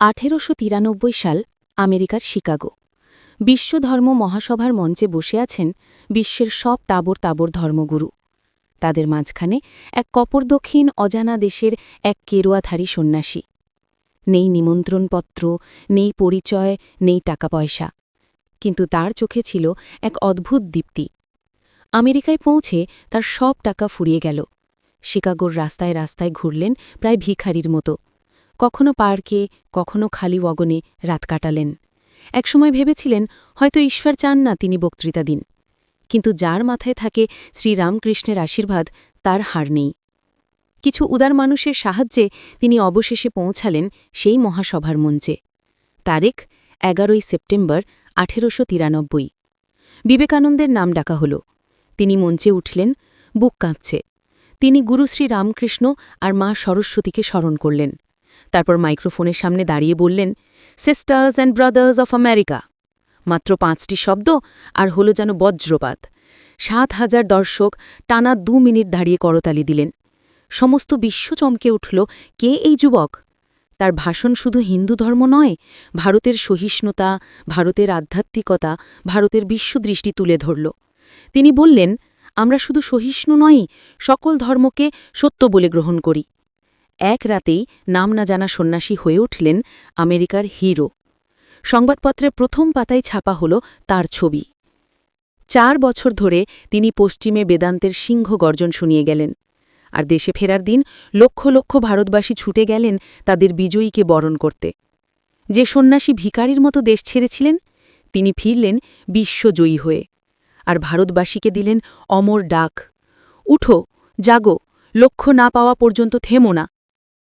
আঠেরোশো তিরানব্বই সাল আমেরিকার শিকাগো। বিশ্ব ধর্ম মহাসভার মঞ্চে বসে আছেন বিশ্বের সব তাবর তাবর ধর্মগুরু। তাদের মাঝখানে এক কপরদক্ষিণ অজানা দেশের এক কেরুয়াধারী সন্ন্যাসী। নেই নিমন্ত্রণপত্র, নেই পরিচয়, নেই টাকা পয়সা কিন্তু তার চোখে ছিল এক অদ্ভুত দীপ্তি। আমেরিকায় পৌঁছে তার সব টাকা ফুরিয়ে গেল। শিকাগোর রাস্তায় রাস্তায় ঘুরলেন প্রায় ভিখারির মতো। কখনো পার্কে, কখনো খালি ওয়াগনে রাত কাটালেন। একসময় ভেবেছিলেন, হয়তো ঈশ্বর চান না তিনি বক্তৃতা দিন। কিন্তু যার মাথায় থাকে শ্রীরামকৃষ্ণের আশীর্বাদ, তার হার নেই। কিছু উদার মানুষের সাহায্যে তিনি অবশেষে পৌঁছালেন সেই মহাসভার মঞ্চে। তারিখ, এগারোই সেপ্টেম্বর, আঠেরোশো তিরানব্বই। বিবেকানন্দের নাম ডাকা হল। তিনি মঞ্চে উঠলেন, বুক কাঁপছে। তিনি গুরু শ্রী রামকৃষ্ণ আর মা সরস্বতীকে স্মরণ করলেন। তারপর মাইক্রোফোনের সামনে দাঁড়িয়ে বললেন sisters and brothers of America মাত্র পাঁচটি শব্দ আর হলো যেন বজ্রপাত। সাত হাজার দর্শক টানা দু মিনিট দাঁড়িয়ে করতালি দিলেন। সমস্ত বিশ্ব চমকে উঠল, কে এই যুবক? তার ভাষণ শুধু হিন্দু ধর্ম নয়, ভারতের সহিষ্ণুতা, ভারতের আধ্যাত্মিকতা, ভারতের বিশ্বদৃষ্টি তুলে ধরল। তিনি বললেন, আমরা শুধু সহিষ্ণু নই, সকল ধর্মকে সত্য বলে গ্রহণ করি। এক রাতেই নাম না জানা সন্ন্যাসী হয়ে উঠলেন আমেরিকার হিরো। সংবাদপত্রের প্রথম পাতায় ছাপা হল তার ছবি। চার বছর ধরে তিনি পশ্চিমে বেদান্তের সিংহ গর্জন শুনিয়ে গেলেন। আর দেশে ফেরার দিন লক্ষ লক্ষ ভারতবাসী ছুটে গেলেন তাদের বিজয়ীকে বরণ করতে। যে সন্ন্যাসী ভিকারির মতো দেশ ছেড়েছিলেন, তিনি ফিরলেন বিশ্বজয়ী হয়ে। আর ভারতবাসীকে দিলেন অমর ডাক। উঠো, জাগো, লক্ষ্য না পাওয়া পর্যন্ত থেমো না।